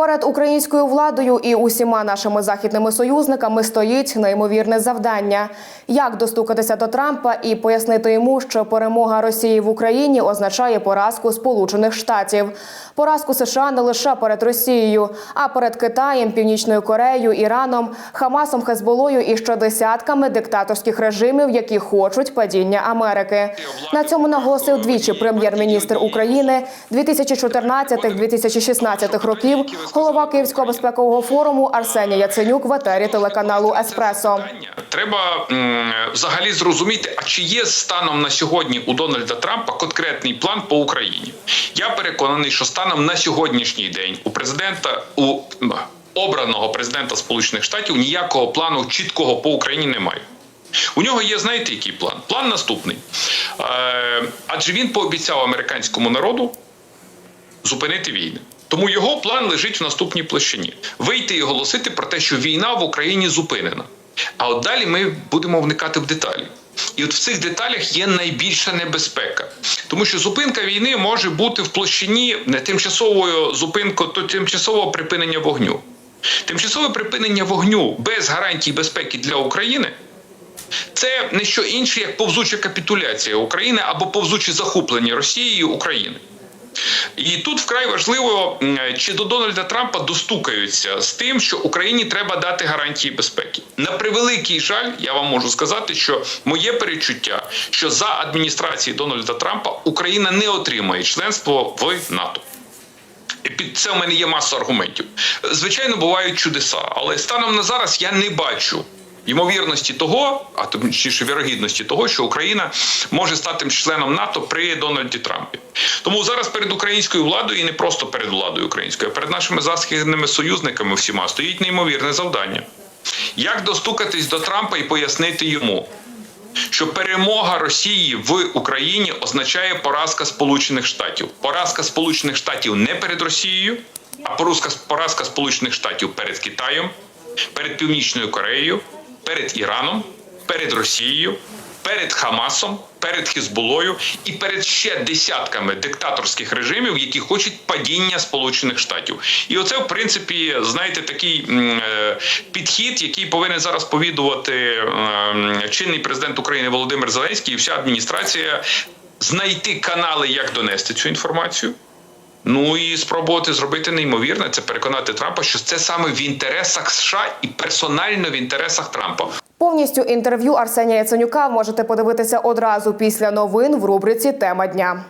Перед українською владою і усіма нашими західними союзниками стоїть неймовірне завдання: як достукатися до Трампа і пояснити йому, що перемога Росії в Україні означає поразку Сполучених Штатів, поразку США не лише перед Росією, а перед Китаєм, Північною Кореєю, Іраном, Хамасом, Хезболою і ще десятками диктаторських режимів, які хочуть падіння Америки. На цьому наголосив двічі прем'єр-міністр України 2014-2016 років, голова Київського безпекового форуму Арсеній Яценюк в етері телеканалу Еспресо. Треба взагалі зрозуміти, а чи є станом на сьогодні у Дональда Трампа конкретний план по Україні? Я переконаний, що станом на сьогоднішній день у президента у обраного президента Сполучених Штатів ніякого плану чіткого по Україні немає. У нього є, знаєте, який план? План наступний. Е, адже він пообіцяв американському народу зупинити війни. Тому його план лежить в наступній площині: вийти і оголосити про те, що війна в Україні зупинена. А от далі ми будемо вникати в деталі. І от в цих деталях є найбільша небезпека, тому що зупинка війни може бути в площині не тимчасовою зупинкою, то тимчасового припинення вогню. Тимчасове припинення вогню без гарантій безпеки для України це не що інше, як повзуча капітуляція України або повзуче захоплення Росією України. І тут вкрай важливо, чи до Дональда Трампа достукаються з тим, що Україні треба дати гарантії безпеки. На превеликий жаль, я вам можу сказати, що моє перечуття, що за адміністрації Дональда Трампа Україна не отримає членство в НАТО. І під це в мене є маса аргументів. Звичайно, бувають чудеса, але станом на зараз я не бачу ймовірності того, а точніше вірогідності того, що Україна може стати членом НАТО при Дональді Трампі. Тому зараз перед українською владою і не просто перед владою українською, а перед нашими західними союзниками всіма стоїть неймовірне завдання. Як достукатись до Трампа і пояснити йому, що перемога Росії в Україні означає поразка Сполучених Штатів. Поразка Сполучених Штатів не перед Росією, а поразка, Сполучених Штатів перед Китаєм, перед Північною Кореєю, перед Іраном, перед Росією, перед Хамасом, перед Хізбулою і перед ще десятками диктаторських режимів, які хочуть падіння Сполучених Штатів. І оце, в принципі, знаєте, такий е, підхід, який повинен зараз повідувати ем, чинний президент України Володимир Зеленський і вся адміністрація знайти канали, як донести цю інформацію. Ну і спробувати зробити неймовірне це переконати Трампа, що це саме в інтересах США і персонально в інтересах Трампа. Повністю інтерв'ю Арсенія Яценюка можете подивитися одразу після новин в рубриці Тема дня.